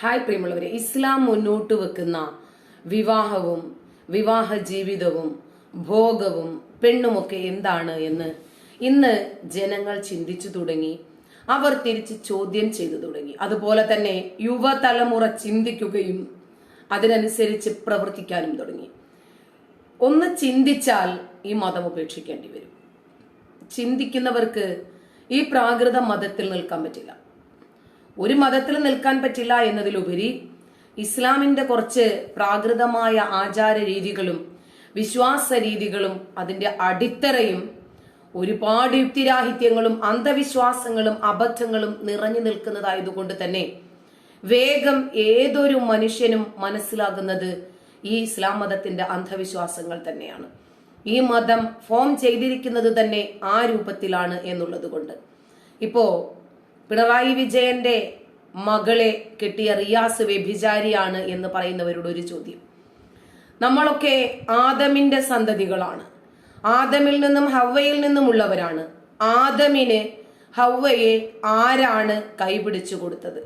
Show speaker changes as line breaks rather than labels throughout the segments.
Hi പ്രിയമുള്ളവരെ ഇസ്ലാം മുന്നോട്ട് വെക്കുന്ന വിവാഹവും വിവാഹ ജീവിതവും ഭോഗവും പെണ്ണുമൊക്കെ എന്താണ് എന്ന് ഇന്ന് ജനങ്ങൾ ചിന്തിച്ചു തുടങ്ങി. അവർ തിരിച്ച് ചോദ്യം ചെയ്തു തുടങ്ങി. അതുപോലെ തന്നെ യുവതലമുറ ചിന്തിക്കുകയും അതിനനുസരിച്ച് പ്രവർത്തിക്കാനും തുടങ്ങി. ഒന്ന് ചിന്തിച്ചാൽ ഈ മതം ഉപേക്ഷിക്കേണ്ടി വരും. ചിന്തിക്കുന്നവർക്ക് ഈ പ്രാകൃത മതത്തിൽ നിൽക്കാൻ പറ്റില്ല. ഒരു മതത്തിൽ നിൽക്കാൻ പറ്റില്ല എന്നതിലുപരി ഇസ്ലാമിന്റെ കുറച്ച് പ്രാകൃതമായ ആചാര രീതികളും വിശ്വാസ രീതികളും അതിന്റെ അടിത്തറയും ഒരുപാട് യുക്തിരാഹിത്യങ്ങളും അന്ധവിശ്വാസങ്ങളും അബദ്ധങ്ങളും നിറഞ്ഞു നിൽക്കുന്നതായതുകൊണ്ട് തന്നെ വേഗം ഏതൊരു മനുഷ്യനും മനസ്സിലാകുന്നത് ഈ ഇസ്ലാം മതത്തിന്റെ അന്ധവിശ്വാസങ്ങൾ തന്നെയാണ്. ഈ മതം ഫോം ചെയ്തിരിക്കുന്നത് തന്നെ ആ രൂപത്തിലാണ് എന്നുള്ളത് കൊണ്ട് ഇപ്പോ പിണറായി വിജയന്റെ മകളെ കെട്ടിയ റിയാസ് വ്യഭിചാരിയാണ് എന്ന് പറയുന്നവരോട് ഒരു ചോദ്യം. നമ്മളൊക്കെ ആദമിന്റെ സന്തതികളാണ്. ആദമിൽ നിന്നും ഹവ്വയിൽ നിന്നുമുള്ളവരാണ്. ആദമിന് ഹവ്വയെ ആരാണ് കൈപിടിച്ചു കൊടുത്തത്?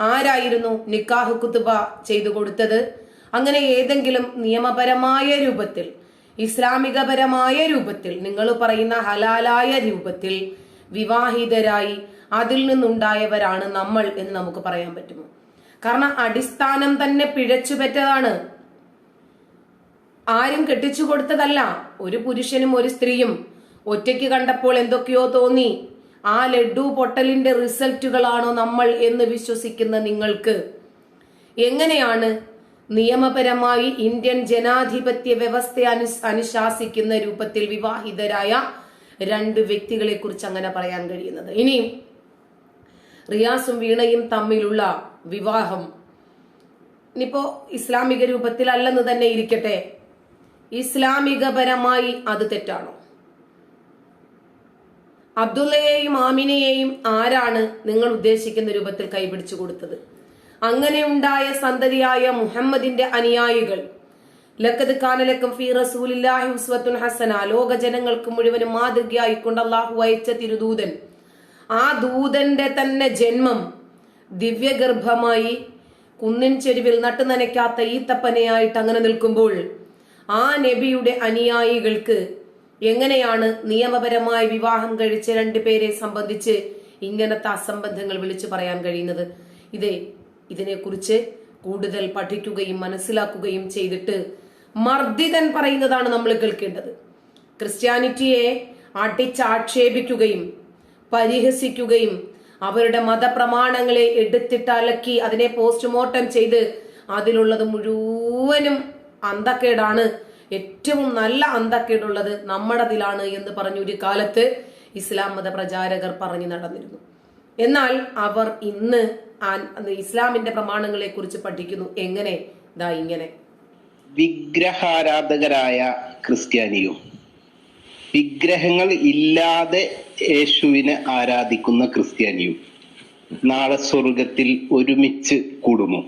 ആരായിരുന്നു നിക്കാഹ് കുത്തുബ ചെയ്തു കൊടുത്തത്? അങ്ങനെ ഏതെങ്കിലും നിയമപരമായ രൂപത്തിൽ ഇസ്ലാമികപരമായ രൂപത്തിൽ നിങ്ങൾ പറയുന്ന ഹലാലായ രൂപത്തിൽ വിവാഹിതരായി അതിൽ നിന്നുണ്ടായവരാണ് നമ്മൾ എന്ന് നമുക്ക് പറയാൻ പറ്റുമോ? കാരണം അടിസ്ഥാനം തന്നെ പിഴച്ചു പറ്റതാണ്. ആരും കെട്ടിച്ചു കൊടുത്തതല്ല. ഒരു പുരുഷനും ഒരു സ്ത്രീയും. ഒറ്റയ്ക്ക് കണ്ടപ്പോൾ എന്തൊക്കെയോ തോന്നി. ആ ലഡു പൊട്ടലിന്റെ റിസൾട്ടുകളാണോ നമ്മൾ എന്ന് വിശ്വസിക്കുന്ന നിങ്ങൾക്ക്. എങ്ങനെയാണ് നിയമപരമായി ഇന്ത്യൻ ജനാധിപത്യ വ്യവസ്ഥ അനു അനുശാസിക്കുന്ന രൂപത്തിൽ വിവാഹിതരായ രണ്ട് വ്യക്തികളെ കുറിച്ച് അങ്ങനെ പറയാൻ കഴിയുന്നത്? ഇനിയും റിയാസും വീണയും തമ്മിലുള്ള വിവാഹം. ഇനിയിപ്പോ ഇസ്ലാമിക രൂപത്തിലല്ലെന്ന് തന്നെ ഇരിക്കട്ടെ. ഇസ്ലാമികപരമായി അത് തെറ്റാണോ? അബ്ദുള്ളയെയും ആമിനെയും ആരാണ് നിങ്ങൾ ഉദ്ദേശിക്കുന്ന രൂപത്തിൽ കൈപിടിച്ചു കൊടുത്തത്? അങ്ങനെ ഉണ്ടായ സന്തതിയായ മുഹമ്മദിന്റെ അനുയായികൾ ലക്കത് കാനലക്കും ഫി റസൂലില്ലാഹി ഹസന ലോക ജനങ്ങൾക്ക് മുഴുവനും മാതൃകയായിക്കൊണ്ട് അള്ളാഹു അയച്ച തിരുദൂതൻ ആ ദൂതന്റെ തന്നെ ജന്മം ദിവ്യഗർഭമായി കുന്നിൻ ചെരുവിൽ നട്ടു നനയ്ക്കാത്ത ഈത്തപ്പനയായിട്ട് അങ്ങനെ നിൽക്കുമ്പോൾ ആ നബിയുടെ അനുയായികൾക്ക് എങ്ങനെയാണ് നിയമപരമായി വിവാഹം കഴിച്ച രണ്ടുപേരെ സംബന്ധിച്ച് ഇങ്ങനത്തെ അസംബന്ധങ്ങൾ വിളിച്ചു പറയാൻ കഴിയുന്നത്? ഇതേ ഇതിനെക്കുറിച്ച് കൂടുതൽ പഠിക്കുകയും മനസ്സിലാക്കുകയും ചെയ്തിട്ട് മർദ്ദിതൻ പറയുന്നതാണ് നമ്മൾ കേൾക്കേണ്ടത്. ക്രിസ്ത്യാനിറ്റിയെ അടിച്ചാക്ഷേപിക്കുകയും പരിഹസിക്കുകയും അവരുടെ മതപ്രമാണങ്ങളെ എടുത്തിട്ട് അലക്കി അതിനെ പോസ്റ്റ്മോർട്ടം ചെയ്ത് അതിലുള്ളത് മുഴുവനും അന്തക്കേടാണ് ഏറ്റവും നല്ല അന്തക്കേടുള്ളത് നമ്മുടേതിലാണ് എന്ന് പറഞ്ഞു ഒരു കാലത്ത് ഇസ്ലാം മത പ്രചാരകർ പറഞ്ഞു നടന്നിരുന്നു. എന്നാൽ അവർ ഇന്ന് ഇസ്ലാമിന്റെ പ്രമാണങ്ങളെ കുറിച്ച് പഠിക്കുന്നു. എങ്ങനെ? ഇതാ ഇങ്ങനെ.
വിഗ്രഹാരാധകരായ ക്രിസ്ത്യാനിയും വിഗ്രഹങ്ങൾ ഇല്ലാതെ യേശുവിനെ ആരാധിക്കുന്ന ക്രിസ്ത്യാനിയും നാളെ സ്വർഗത്തിൽ ഒരുമിച്ച് കൂടുമോ?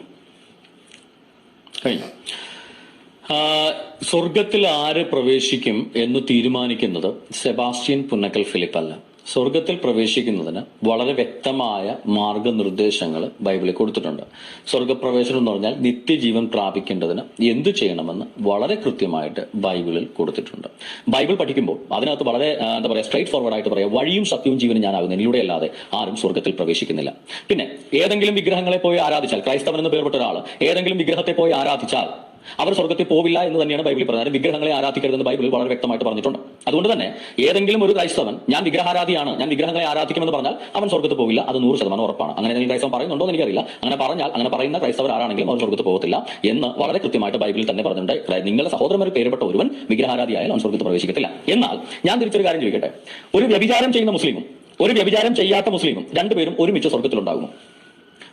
സ്വർഗത്തിൽ ആര് പ്രവേശിക്കും എന്ന് തീരുമാനിക്കുന്നത് സെബാസ്റ്റ്യൻ പുന്നക്കൽ ഫിലിപ്പ് അല്ല സ്വർഗത്തിൽ പ്രവേശിക്കുന്നതിന് വളരെ വ്യക്തമായ മാർഗനിർദ്ദേശങ്ങൾ ബൈബിളിൽ കൊടുത്തിട്ടുണ്ട്. സ്വർഗപ്രവേശനം എന്ന് പറഞ്ഞാൽ നിത്യജീവൻ പ്രാപിക്കേണ്ടതിന് എന്തു ചെയ്യണമെന്ന് വളരെ കൃത്യമായിട്ട് ബൈബിളിൽ കൊടുത്തിട്ടുണ്ട്. ബൈബിൾ പഠിക്കുമ്പോൾ അതിനകത്ത് വളരെ എന്താ പറയുക സ്ട്രൈറ്റ് ഫോർവേഡ് ആയിട്ട് പറയാം. വഴിയും സത്യവും ജീവനും ഞാനാകുന്നതിലൂടെ അല്ലാതെ ആരും സ്വർഗത്തിൽ പ്രവേശിക്കുന്നില്ല. പിന്നെ ഏതെങ്കിലും വിഗ്രഹങ്ങളെ പോയി ആരാധിച്ചാൽ ക്രൈസ്തവൻ എന്ന് പേർപ്പെട്ട ഒരാൾ ഏതെങ്കിലും വിഗ്രഹത്തെ പോയി ആരാധിച്ചാൽ അവർ സ്വർഗത്തിൽ പോവില്ല എന്ന് തന്നെയാണ് ബൈബിളിൽ പറഞ്ഞത്. വിഗ്രഹങ്ങളെ ആരാധിക്കരുതെന്ന് ബൈബിൾ വളരെ വ്യക്തമായിട്ട് പറഞ്ഞിട്ടുണ്ട്. അതുകൊണ്ട് തന്നെ ഏതെങ്കിലും ഒരു ക്രൈസ്തവൻ ഞാൻ വിഗ്രഹാരാധിയാണ് ഞാൻ വിഗ്രഹങ്ങളെ ആരാധിക്കുമെന്ന് പറഞ്ഞാൽ അവൻ സ്വർഗത്തിൽ പോവില്ല അത് നൂറ് ശതമാനം ഉറപ്പാണ്. അങ്ങനെ ഏതെങ്കിലും ക്രൈസ്തവൻ പറയുന്നുണ്ടോ എന്ന് എനിക്കറിയില്ല. അങ്ങനെ പറഞ്ഞാൽ അങ്ങനെ പറയുന്ന ക്രൈസ്തവർ ആരാണെങ്കിലും അവൻ സ്വർഗത്തിൽ പോകത്തില്ല എന്ന് വളരെ കൃത്യമായിട്ട് ബൈബിളിൽ തന്നെ പറഞ്ഞിട്ടുണ്ട്. നിങ്ങളുടെ സഹോദരന്മാർ പേരുപ്പെട്ട ഒരുവൻ വിഗ്രഹാരാധിയായാലും അവൻ സ്വർഗത്തിൽ പ്രവേശിക്കത്തില്ല. എന്നാൽ ഞാൻ തിരിച്ചൊരു കാര്യം ചോദിക്കട്ടെ. ഒരു വ്യഭിചാരം ചെയ്യുന്ന മുസ്ലിമും ഒരു വ്യഭിചാരം ചെയ്യാത്ത മുസ്ലിമും രണ്ടുപേരും ഒരുമിച്ച് സ്വർഗത്തിലുണ്ടാകുമോ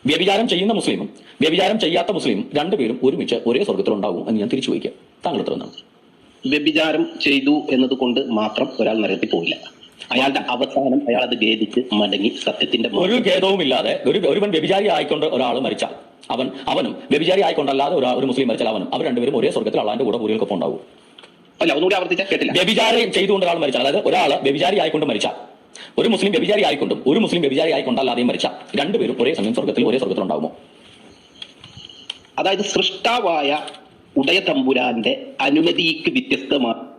വ്യഭിചാരം ചെയ്യുന്ന മുസ്ലിമും വ്യഭിചാരം ചെയ്യാത്ത മുസ്ലിമും രണ്ടുപേരും ഒരുമിച്ച് ഒരേ സ്വർഗത്തിലുണ്ടാകും എന്ന് ഞാൻ തിരിച്ചു വയ്ക്കാം താങ്കൾ എന്താണ്?
വ്യഭിചാരം ചെയ്തു എന്നതുകൊണ്ട് മാത്രം ഒരാൾ നരകത്തിൽ പോയില്ല അയാളുടെ അവസാനം അയാൾ അത് ഖേദിച്ച് മടങ്ങി സത്യത്തിന്റെ
ഒരു ഖേദവും ഇല്ലാതെ ഒരു ഒരുവൻ വ്യഭിചാരി ആയിക്കൊണ്ട് ഒരാൾ മരിച്ചാൽ അവൻ അവനും വ്യഭിചാരി ആയിക്കൊണ്ടല്ലാതെ ഒരാൾ ഒരു മുസ്ലിം മരിച്ചാൽ അവനും അവർ രണ്ടുപേരും ഒരേ സ്വർഗത്തിൽ അള്ളാന്റെ കൂടെ പൂരികൾക്കൊപ്പം ഉണ്ടാവും.
അല്ല ഒന്നുകൂടി ആവർത്തിച്ച കേട്ടില്ല.
വ്യഭിചാരം ചെയ്തുകൊണ്ട് ഒരാൾ മരിച്ചാൽ അതായത് ഒരാൾ വ്യഭിചാരി ആയിക്കൊണ്ട് മരിച്ചാൽ ഒരു മുസ്ലിം വ്യഭിചാരി ആയിക്കൊണ്ടും ഒരു മുസ്ലിം വ്യഭിചാരി ആയിക്കൊണ്ടല്ലാതെയും മരിച്ച രണ്ടുപേരും ഒരേ സമയം സ്വർഗത്തിൽ ഒരേ സ്വർഗത്തിൽ ഉണ്ടാകുമോ
അതായത് സൃഷ്ടാവായ ഉദയ തമ്പുരാന്റെ അനുമതിക്ക് വ്യത്യസ്തമാണ്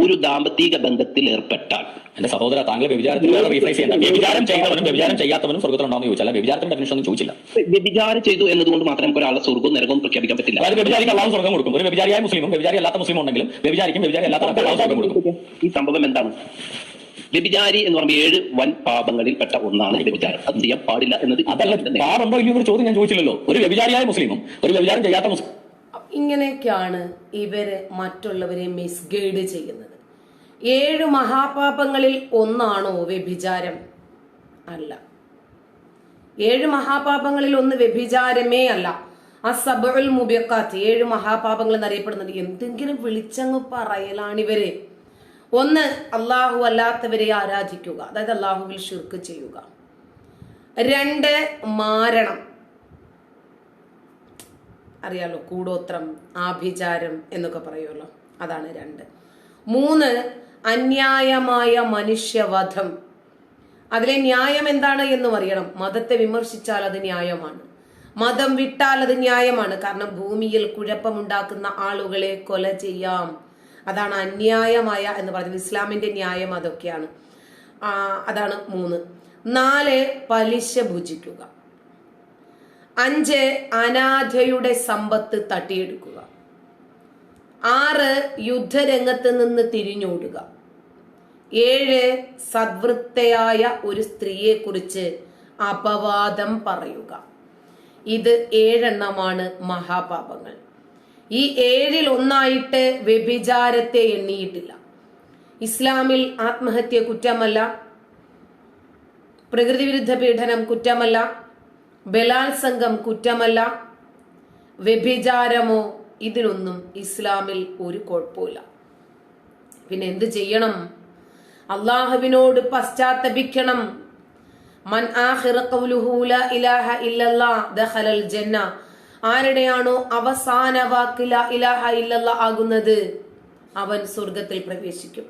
ഒരു ദാമ്പത്തിക ബന്ധത്തിൽ ഏർപ്പെട്ടാൽ.
എന്റെ സഹോദര താങ്കൾ വ്യഭിചാരത്തിൽ റീഫ്രൈസ് ചെയ്യേണ്ട. വ്യഭിചാരം ചെയ്തവനും വ്യഭിചാരം ചെയ്യാത്തവനും സ്വർഗത്തിലുണ്ടാവുന്ന ചോദിച്ചാൽ വ്യഭിചാരത്തിന്റെ ഡെഫിനേഷൻ ഒന്നും ചോദിച്ചില്ല.
വ്യഭിചാരം ചെയ്തു എന്നതുകൊണ്ട് മാത്രം നമുക്ക് ഒരാളെ സ്വർഗവും നരകവും പ്രഖ്യാപിക്കാൻ പറ്റില്ല.
അതായത് വ്യഭിചാരിക്ക് അള്ളാഹു സ്വർഗം കൊടുക്കും. ഒരു വ്യഭിചാരിയായ മുസ്ലിമും വ്യഭിചാരി അല്ലാത്ത മുസ്ലിം ഉണ്ടെങ്കിലും വ്യഭിചാരിക്കും വ്യഭിചാരി അല്ലാത്ത സ്വർഗം കൊടുക്കും.
ഈ സംഭവം എന്താണ്? വ്യഭിചാരി എന്ന് പറയുമ്പോൾ ഏഴ് വൻ പാപങ്ങളിൽ പെട്ട ഒന്നാണ് വ്യഭിചാരം. അത് ചെയ്യാൻ പാടില്ല എന്നത്
അതല്ല. പാടുണ്ടോ ഇല്ലയോ ഒരു ചോദ്യം ഞാൻ ചോദിച്ചില്ലല്ലോ. ഒരു വ്യഭിചാരിയായ മുസ്ലിമും ഒരു വ്യഭിചാരം ചെയ്യാത്ത മുസ്ലിം.
ഇങ്ങനെയൊക്കെയാണ് ഇവർ മറ്റുള്ളവരെ മിസ്ഗൈഡ് ചെയ്യുന്നത്. ഏഴ് മഹാപാപങ്ങളിൽ ഒന്നാണോ വ്യഭിചാരം? അല്ല. ഏഴ് മഹാപാപങ്ങളിൽ ഒന്ന് വ്യഭിചാരമേ അല്ല. ആ സബുൽ മുബിയക്കാത്ത് ഏഴ് മഹാപാപങ്ങൾ എന്നറിയപ്പെടുന്നത്. എന്തെങ്കിലും വിളിച്ചങ്ങ് പറയലാണിവര് ഒന്ന് അള്ളാഹു അല്ലാത്തവരെ ആരാധിക്കുക. അതായത് അള്ളാഹുവിൽ ഷിർക്ക് ചെയ്യുക. രണ്ട് മാരണം. അറിയാലോ കൂടോത്രം ആഭിചാരം എന്നൊക്കെ പറയുമല്ലോ. അതാണ് രണ്ട്. മൂന്ന് അന്യായമായ മനുഷ്യവധം. അതിലെ ന്യായം എന്താണ് എന്ന് അറിയണം. മതത്തെ വിമർശിച്ചാൽ അത് ന്യായമാണ്. മതം വിട്ടാൽ അത് ന്യായമാണ്. കാരണം ഭൂമിയിൽ കുഴപ്പമുണ്ടാക്കുന്ന ആളുകളെ കൊല ചെയ്യാം. അതാണ് അന്യായമായ എന്ന് പറയുന്നത്. ഇസ്ലാമിന്റെ ന്യായം അതൊക്കെയാണ്. അതാണ് മൂന്ന്. നാല് പലിശ ഭുജിക്കുക. അഞ്ച് അനാഥയുടെ സമ്പത്ത് തട്ടിയെടുക്കുക. ആറ് യുദ്ധരംഗത്ത് നിന്ന് തിരിഞ്ഞോടുക. ഏഴ് സദ്വൃത്തയായ ഒരു സ്ത്രീയെ കുറിച്ച് അപവാദം പറയുക. ഇത് ഏഴെണ്ണമാണ് മഹാപാപങ്ങൾ. ഈ ഏഴിൽ ഒന്നായിട്ട് വ്യഭിചാരത്തെ എണ്ണിയിട്ടില്ല. ഇസ്ലാമിൽ ആത്മഹത്യ കുറ്റമല്ല. പ്രകൃതിവിരുദ്ധ പീഡനം കുറ്റമല്ല. ബലാത്സംഗം കുറ്റമല്ല. വ്യഭിചാരമോ ഇതിനൊന്നും ഇസ്ലാമിൽ ഒരു കുഴപ്പമില്ല പിന്നെ എന്ത് ചെയ്യണം? അള്ളാഹുവിനോട് പശ്ചാത്തപിക്കണം. മൻ ആഹിറ ഇലാഹ ഇല്ലല്ലാ ദഹലൽ ജന്ന ആരുടെയാണോ അവസാന വാക്ക് ലാ ഇലാഹ ഇല്ലല്ലാ ആകുന്നത്? അവൻ സ്വർഗത്തിൽ പ്രവേശിക്കും.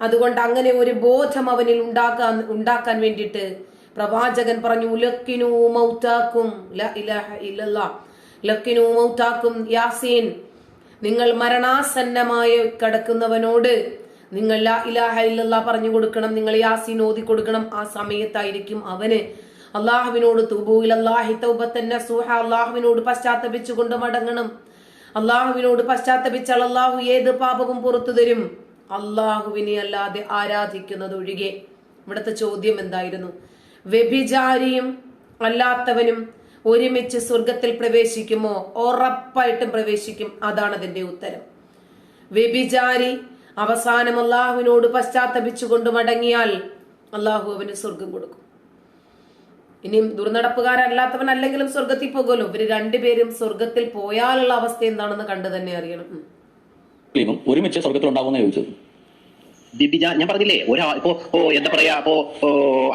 അതുകൊണ്ട് അങ്ങനെ ഒരു ബോധം അവനിൽ ഉണ്ടാക്കാൻ ഉണ്ടാക്കാൻ വേണ്ടിയിട്ട് പ്രവാചകൻ പറഞ്ഞു ലക്കിനു മൗത്താക്കും ഇലാഹ ലക്കിനു മൗത്താക്കും യാസീൻ നിങ്ങൾ മരണാസന്നമായി കിടക്കുന്നവനോട് നിങ്ങൾ ലാ ഇലാഹ ഇല്ലല്ലാ പറഞ്ഞു കൊടുക്കണം നിങ്ങൾ യാസീൻ ഓതി കൊടുക്കണം ആ സമയത്തായിരിക്കും അവന് അള്ളാഹുവിനോട് തൂബൂയിൽ അള്ളാഹി തൗബത്തന്നെ സൂഹ അള്ളാഹുവിനോട് പശ്ചാത്തപിച്ചുകൊണ്ട് മടങ്ങണം. അള്ളാഹുവിനോട് പശ്ചാത്തപിച്ചാൽ അള്ളാഹു ഏത് പാപവും പുറത്തു തരും. അള്ളാഹുവിനെ അല്ലാതെ ആരാധിക്കുന്നത് ഒഴികെ. ഇവിടുത്തെ ചോദ്യം എന്തായിരുന്നു? വ്യഭിചാരിയും അല്ലാത്തവനും ഒരുമിച്ച് സ്വർഗത്തിൽ പ്രവേശിക്കുമോ? ഉറപ്പായിട്ടും പ്രവേശിക്കും. അതാണ് അതിന്റെ ഉത്തരം. വ്യഭിചാരി അവസാനം അള്ളാഹുവിനോട് പശ്ചാത്തപിച്ചുകൊണ്ട് മടങ്ങിയാൽ അള്ളാഹു അവന് സ്വർഗം കൊടുക്കും. ഇനിയും ദുർനടപ്പുകാരല്ലാത്തവൻ അല്ലെങ്കിലും സ്വർഗത്തിൽ പോകുമല്ലോ. ഇവർ രണ്ടുപേരും സ്വർഗത്തിൽ പോയാലുള്ള അവസ്ഥ എന്താണെന്ന് കണ്ടു തന്നെ അറിയണം.
ഒരുമിച്ച് സ്വർഗത്തിൽ സ്വർഗത്തിലുണ്ടാവുന്ന ചോദിച്ചത്.
വ്യഭിചാ ഞാൻ പറഞ്ഞില്ലേ ഒരാ ഇപ്പോ ഓ എന്താ പറയാ അപ്പോ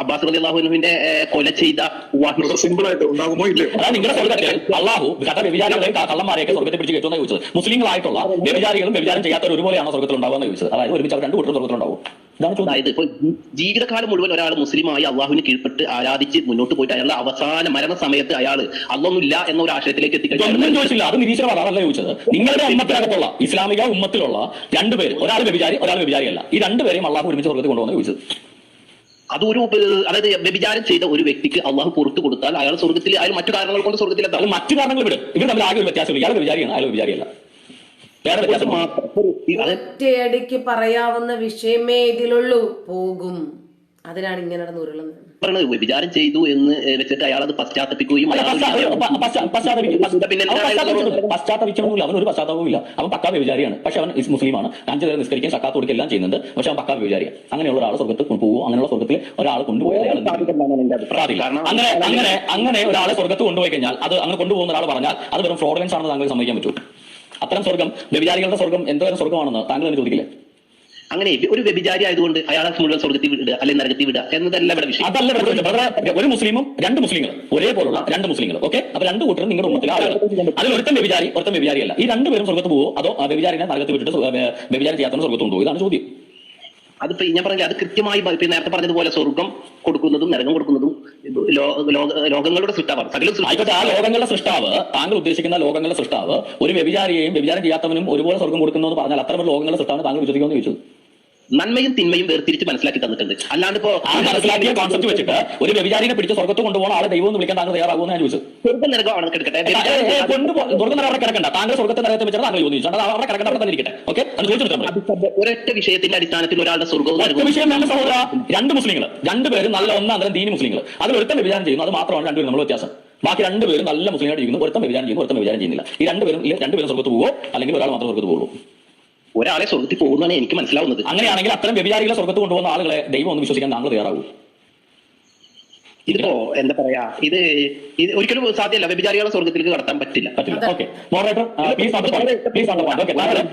അബ്ബാസ് റലി അള്ളാഹുവിന്റെ കൊല ചെയ്ത
സിമ്പിൾ ആയിട്ട് ഉണ്ടാകുമോ ഇല്ലേ
അതാ നിങ്ങളുടെ സ്വർഗത്തിൽ അള്ളാഹു കഥ വ്യഭിചാരികളെയും കള്ളന്മാരെയൊക്കെ സ്വർഗത്തെ പിടിച്ച് കയറ്റുമെന്ന് ചോദിച്ചത്. മുസ്ലിങ്ങളായിട്ടുള്ള വ്യഭിചാരികളും വ്യഭിചാരം ചെയ്യാത്തവർ ഒരുപോലെയാണോ സ്വർഗത്തിൽ ഉണ്ടാവുമെന്ന് ചോദിച്ചത്. അതായത് ഒരുമിച്ച് അവർ രണ്ട് കൂട്ടരും സ്വർഗത്തിലുണ്ടാവും. ഇതാണ് ചോദ്യം
അതായത് ഇപ്പൊ ജീവിതകാലം മുഴുവൻ ഒരാൾ മുസ്ലിമായി അള്ളാഹുവിന് കീഴ്പ്പെട്ട് ആരാധിച്ച് മുന്നോട്ട് പോയിട്ട് അയാളുടെ അവസാന മരണ സമയത്ത് അയാൾ അള്ളൊന്നുമില്ല എന്ന ഒരു ആശയത്തിലേക്ക് എത്തിക്കഴിഞ്ഞാൽ
ചോദിച്ചില്ല. അത് നിരീശ്വരവാദം അതല്ല ചോദിച്ചത്. നിങ്ങളുടെ അമ്മത്തിനകത്തുള്ള ഇസ്ലാമിക ഉമ്മത്തിലുള്ള രണ്ടുപേര് ഒരാൾ വ്യഭിചാരി ഒരാൾ വ്യഭിചാരിയല്ല. ഈ രണ്ടുപേരെയും അള്ളാഹു ഒരുമിച്ച് സ്വർഗത്തിൽ കൊണ്ടുവന്ന് ചോദിച്ചത്.
അതൊരു അതായത് വ്യഭിചാരം ചെയ്ത ഒരു വ്യക്തിക്ക് അള്ളാഹു പുറത്തു കൊടുത്താൽ അയാൾ സ്വർഗത്തിൽ അയാൾ മറ്റു കാരണങ്ങൾ കൊണ്ട് സ്വർഗത്തിലെത്താം
മറ്റു കാരണങ്ങൾ വിടും. ഇവർ തമ്മിൽ ആകെ ഒരു വ്യത്യാസമില്ല ഇയാൾ വ്യഭിചാരിയാണ് അയാൾ വ്യഭിചാരിയല്ല വേറെ വ്യത്യാസം
മാത്രം അതായത്
ഒറ്റയടിക്ക് പറയാവുന്ന വിഷയമേ ഇതിലുള്ളൂ. പോകും. അതിനാണ് ഇങ്ങനെ നടന്ന് ഉരുളുന്നത്.
വ്യഭിചാരം ചെയ്തു എന്ന് വെച്ചിട്ട് അയാൾ അത് പശ്ചാത്തപിക്കുകയും
അല്ല,
അയാൾ
പശ്ചാ- പ- പശ്ചാ- പശ്ചാത്തപിക്കും.
പിന്നെ
അവൻ ഒരു പശ്ചാത്തലവുമില്ല ഇല്ല അവൻ പക്കാ വ്യഭിചാരിയാണ്. പക്ഷെ അവൻ ഇസ് മുസ്ലിമാണ് അഞ്ചു നേരം നിസ്കരിക്കാൻ സക്കാത്ത് കൊടുക്കുക എല്ലാം ചെയ്യുന്നുണ്ട്. പക്ഷെ അവൻ പക്കാ വ്യഭിചാരിയാണ്. അങ്ങനെയുള്ള ഒരാൾ സ്വർഗത്ത് പോകുമോ അങ്ങനെയുള്ള സ്വർഗത്തിൽ ഒരാൾ കൊണ്ടുപോയി അയാൾ അങ്ങനെ അങ്ങനെ അങ്ങനെ ഒരാളെ സ്വർഗത്ത് കൊണ്ടുപോയി കഴിഞ്ഞാൽ അത് അങ്ങനെ കൊണ്ടുപോകുന്ന ഒരാൾ പറഞ്ഞാൽ അത് വെറും ഫ്രോഡലൻസ് ആണെന്ന് താങ്കൾ സമ്മതിക്കാൻ പറ്റൂ അത്തരം സ്വർഗം വ്യഭിചാരികളുടെ സ്വർഗം എന്തോരം സ്വർഗമാണെന്ന് താങ്കൾ തന്നെ ചോദിക്കില്ലേ?
അങ്ങനെ ഒരു വ്യഭിചാരി ആയതുകൊണ്ട് അയാളെ മുഴുവൻ സ്വർഗത്തിൽ വിടുക അല്ലെങ്കിൽ നരകത്തിൽ വിടുക എന്നതല്ല ഇവിടെ വിഷയം.
അതല്ല. ഒരു മുസ്ലിമും രണ്ട് മുസ്ലിങ്ങൾ ഒരേപോലുള്ള രണ്ട് മുസ്ലിങ്ങൾ ഓക്കെ അപ്പൊ രണ്ട് കൂട്ടരും നിങ്ങളുടെ ഉമ്മത്തിലെ ആളുകൾ അതിൽ ഒരുത്തൻ വ്യഭിചാരി ഒരുത്തൻ വ്യഭിചാരിയല്ല. ഈ രണ്ടുപേരും സ്വർഗത്ത് പോകുമോ അതോ ആ വ്യഭിചാരിനെ നരകത്തിൽ വിട്ടിട്ട് വ്യഭിചാരം ചെയ്യാത്തവന് സ്വർഗത്ത് കൊണ്ടുപോകും ഇതാണ് ചോദ്യം.
അതിപ്പോ ഞാൻ പറഞ്ഞില്ല അത് കൃത്യമായി നേരത്തെ പറഞ്ഞതുപോലെ സ്വർഗം കൊടുക്കുന്നതും നരകം കൊടുക്കുന്നതും ലോകങ്ങളുടെ സൃഷ്ടാവാണ് സകല
ആയിക്കോട്ടെ ആ ലോകങ്ങളുടെ സൃഷ്ടാവ് താങ്കൾ ഉദ്ദേശിക്കുന്ന ലോകങ്ങളുടെ സൃഷ്ടാവ് ഒരു വ്യഭിചാരിയെയും വ്യഭിചാരം ചെയ്യാത്തവനും ഒരുപോലെ സ്വർഗം കൊടുക്കുന്നു എന്ന് പറഞ്ഞാൽ അത്തരം ലോകങ്ങളുടെ സൃഷ്ടാവാണ് താങ്കൾ വിശ്വസിക്കുമെന്ന് ചോദിച്ചു.
നന്മയും തിന്മയും വേർതിരിച്ച് മനസ്സിലാക്കി തന്നിട്ടുണ്ട്. അല്ലാണ്ട് ഇപ്പോ
ആ മനസ്സിലാക്കിയ കോൺസെപ്റ്റ് വെച്ചിട്ട് ഒരു വ്യഭിചാരിനെ പിടിച്ച് സ്വർഗത്ത് കൊണ്ടുപോകണം ആളെ ദൈവം എന്ന് വിളിക്കാൻ താങ്കൾ തയ്യാറാകുമെന്ന് ഞാൻ ചോദിച്ചു
കിടക്കട്ടെ.
സ്വർഗം അവിടെ കിടക്കണ്ട. താങ്കൾ സ്വർഗത്തെ നരകത്തെ വെച്ചാൽ താങ്കൾ ചോദിച്ചു അവിടെ കിടക്കണ്ട അവിടെ തന്നെ ഇരിക്കട്ടെ. ഓക്കെ
ഒരൊറ്റ വിഷയത്തിന്റെ അടിസ്ഥാനത്തിൽ ഒരാളുടെ സ്വർഗവും
വിഷയം വേണ്ട സഹോദര. രണ്ട് മുസ്ലിങ്ങൾ. രണ്ടുപേരും നല്ല ഒന്നാം തരം ദീനി മുസ്ലിങ്ങൾ. അതിൽ ഒരുത്തം വ്യഭിചാരം ചെയ്യുന്നു. അത് മാത്രമാണ് രണ്ടുപേരും നമ്മൾ വ്യത്യാസം. ബാക്കി രണ്ടുപേരും നല്ല മുസ്ലിങ്ങളായിട്ട് ഇരിക്കുന്നു. ഒരുത്തം വ്യഭിചാരം ചെയ്യുന്നു ഒരുത്തം വ്യഭിചാരം ചെയ്യുന്നില്ല. ഈ രണ്ടുപേരും രണ്ടുപേരും സ്വർഗത്ത് പോകുമോ അല്ലെങ്കിൽ ഒരാൾ മാത്രം സ്വർഗത്ത് പോകുള്ളൂ
ഒരാളെ സ്വർഗത്തിൽ പോകുന്നതാണ് എനിക്ക് മനസ്സിലാവുന്നത്.
അങ്ങനെയാണെങ്കിൽ അത്തരം വ്യഭിചാരികളെ സ്വർഗത്ത് കൊണ്ടുപോകുന്ന ആളുകളെ ദൈവം ഒന്ന് വിശ്വസിക്കാൻ താങ്കൾ തയ്യാറാവൂ.
ഇതിപ്പോ എന്താ പറയാ? ഇത് ഇത് ഒരിക്കലും സാധ്യമല്ല. വ്യഭിചാരികളെ സ്വർഗത്തിലേക്ക് കടത്താൻ പറ്റില്ല.
പറ്റില്ല. ഓക്കെ. മോഡറേറ്റർ പ്ലീസ് പ്ലീസ്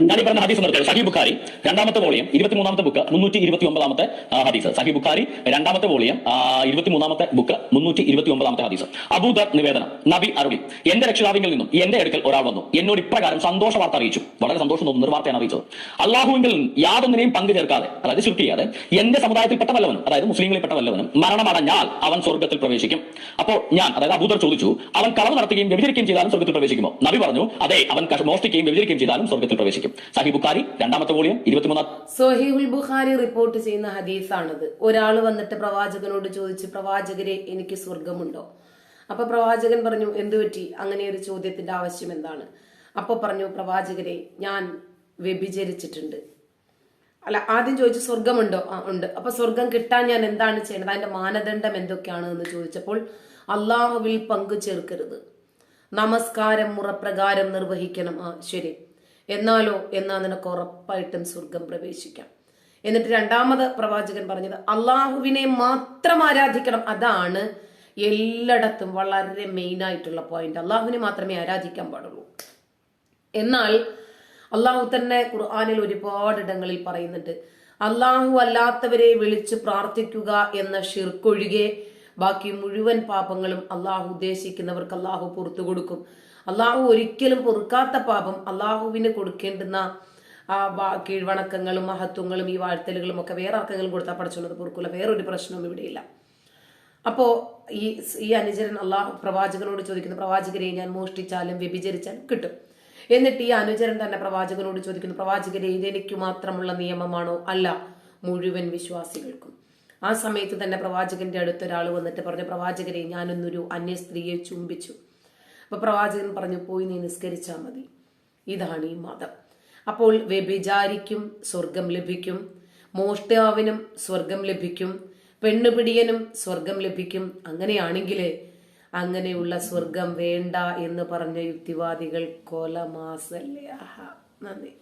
ഞാൻ ഈ പറഞ്ഞ ഹദീസ് സഹി ബുഖാരി രണ്ടാമത്തെ വോളിയം ഇരുപത്തി മൂന്നാമത്തെ ബുക്ക് മുന്നൂറ്റി ഇരുപത്തി ഒമ്പതാമത്തെ ഹദീസ്. സഹി ബുഖാരി രണ്ടാമത്തെ വോളിയം ഇരുപത്തി മൂന്നാമത്തെ ബുക്ക് മുന്നൂറ്റി ഇരുപത്തി ഒമ്പതാമത്തെ ഹദീസ് അബൂദർ നിവേദനം നബി അറുളി എന്റെ രക്ഷിതാവിങ്കിൽ നിന്നും എന്റെ അടുക്കൽ ഒരാൾ വന്നു. എന്നോട് ഇപ്രകാരം സന്തോഷ വാർത്ത അറിയിച്ചു. വളരെ സന്തോഷം തോന്നുന്ന ഒരു വാർത്തയാണ് അറിയിച്ചത്. അള്ളാഹുവിൽ യാതൊന്നിനെയും പങ്കു ചേർക്കാതെ അതായത് ശുദ്ധി ചെയ്യാതെ എന്റെ സമുദായത്തിൽപ്പെട്ട വല്ലവനും അതായത് മുസ്ലിങ്ങളിൽപ്പെട്ട വല്ലവനും മരണമടഞ്ഞാൽ അവൻ സ്വർഗത്തിൽ പ്രവേശിക്കും. അപ്പോൾ ഞാൻ അതായത് അബൂദർ ചോദിച്ചു അവൻ കളവ് നടത്തുകയും വ്യഭിചരിക്കുകയും ചെയ്താലും സ്വർഗത്തിൽ പ്രവേശിക്കുമോ? നബി പറഞ്ഞു അതെ അവൻ മോഷ്ടിക്കുകയും വ്യഭിചരിക്കുകയും ചെയ്താലും സ്വർഗത്തിൽ പ്രവേശിക്കും. സഹി ബുഖാരി രണ്ടാമത്തെ വോളിയം ഇരുപത്തിമൂന്നാം
സൊഹീഹുൽ ബുഖാരി റിപ്പോർട്ട് ചെയ്യുന്ന ഹദീസാണിത്. ഒരാൾ വന്നിട്ട് പ്രവാചകനോട് ചോദിച്ച് പ്രവാചകരെ എനിക്ക് സ്വർഗമുണ്ടോ അപ്പൊ പ്രവാചകൻ പറഞ്ഞു എന്തു പറ്റി? അങ്ങനെ ഒരു ചോദ്യത്തിന്റെ ആവശ്യം എന്താണ്? അപ്പൊ പറഞ്ഞു പ്രവാചകരെ ഞാൻ വ്യഭിചരിച്ചിട്ടുണ്ട്. അല്ല ആദ്യം ചോദിച്ചു സ്വർഗമുണ്ടോ ആ ഉണ്ട്. അപ്പൊ സ്വർഗം കിട്ടാൻ ഞാൻ എന്താണ് ചെയ്യേണ്ടത്? അതിന്റെ മാനദണ്ഡം എന്തൊക്കെയാണ് എന്ന് ചോദിച്ചപ്പോൾ അള്ളാഹുവിൽ പങ്കു ചേർക്കരുത്. നമസ്കാരം മുറപ്രകാരം നിർവഹിക്കണം. ആ ശരി. എന്നാലോ എന്നാ നിനക്ക് ഉറപ്പായിട്ടും സ്വർഗം പ്രവേശിക്കാം. എന്നിട്ട് രണ്ടാമത് പ്രവാചകൻ പറഞ്ഞത് അള്ളാഹുവിനെ മാത്രം ആരാധിക്കണം. അതാണ് എല്ലായിടത്തും വളരെ മെയിൻ ആയിട്ടുള്ള പോയിന്റ് അള്ളാഹുവിനെ മാത്രമേ ആരാധിക്കാൻ പാടുള്ളൂ. എന്നാൽ അള്ളാഹു തന്നെ ഖുർആാനിൽ ഒരുപാട് ഇടങ്ങളിൽ പറയുന്നുണ്ട്. അള്ളാഹു അല്ലാത്തവരെ വിളിച്ച് പ്രാർത്ഥിക്കുക എന്ന ഷിർക്കൊഴികെ ബാക്കി മുഴുവൻ പാപങ്ങളും അള്ളാഹു ഉദ്ദേശിക്കുന്നവർക്ക് അള്ളാഹു പുറത്തു കൊടുക്കും. അള്ളാഹു ഒരിക്കലും പൊറുക്കാത്ത പാപം അള്ളാഹുവിന് കൊടുക്കേണ്ടുന്ന ആ കീഴ്വണക്കങ്ങളും മഹത്വങ്ങളും ഈ വാഴ്ത്തലുകളും ഒക്കെ വേറെ ആർക്കെങ്കിലും കൊടുത്താൽ പഠിച്ചുള്ളത് പൊറുക്കൂല. വേറൊരു പ്രശ്നവും ഇവിടെയില്ല. അപ്പോ ഈ ഈ അനുചരൻ അള്ളാഹു പ്രവാചകനോട് ചോദിക്കുന്ന പ്രവാചകരെ ഞാൻ മോഷ്ടിച്ചാലും വ്യഭിചരിച്ചാലും കിട്ടും. എന്നിട്ട് ഈ അനുചരൻ തന്നെ പ്രവാചകനോട് ചോദിക്കുന്നു പ്രവാചകരെ ഇതെനിക്ക് മാത്രമുള്ള നിയമമാണോ? അല്ല മുഴുവൻ വിശ്വാസികൾക്കും. ആ സമയത്ത് തന്നെ പ്രവാചകന്റെ അടുത്ത് ഒരാൾ വന്നിട്ട് പറഞ്ഞു പ്രവാചകരെ ഞാനൊന്നൊരു അന്യ സ്ത്രീയെ ചുംബിച്ചു. അപ്പൊ പ്രവാചകൻ പറഞ്ഞു പോയി നീ നിസ്കരിച്ചാൽ മതി. ഇതാണ് ഈ മതം. അപ്പോൾ വ്യഭിചാരിക്കും സ്വർഗം ലഭിക്കും. മോഷ്ടാവിനും സ്വർഗം ലഭിക്കും. പെണ്ണുപിടിയനും സ്വർഗം ലഭിക്കും. അങ്ങനെയാണെങ്കിൽ അങ്ങനെയുള്ള സ്വർഗം വേണ്ട എന്ന് പറഞ്ഞ യുക്തിവാദികൾ കൊലമാസല്ലേ ആഹാ നന്ദി.